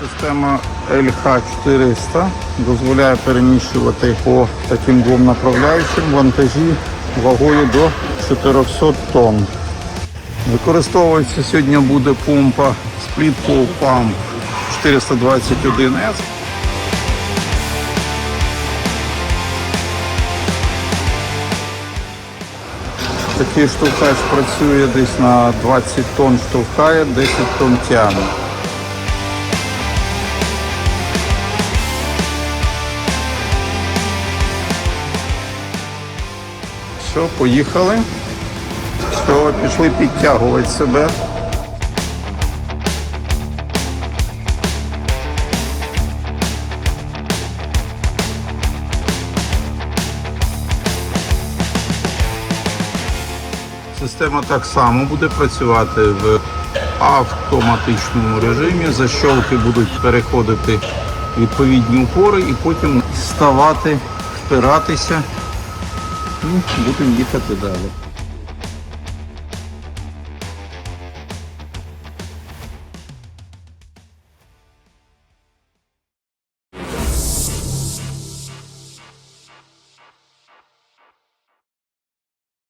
Система LH400 дозволяє переміщувати по таким двом направляючим вантажі вагою до 400 тонн. Використовується сьогодні буде помпа Split Pole Pump 421S. Такий штовхач працює десь на 20 тонн штовхає, 10 тонн тягне. Все, поїхали. Все, пішли підтягувати себе. Система так само буде працювати в автоматичному режимі. Защолки будуть переходити відповідні упори і потім ставати, впиратися. Ну, будемо їхати далі.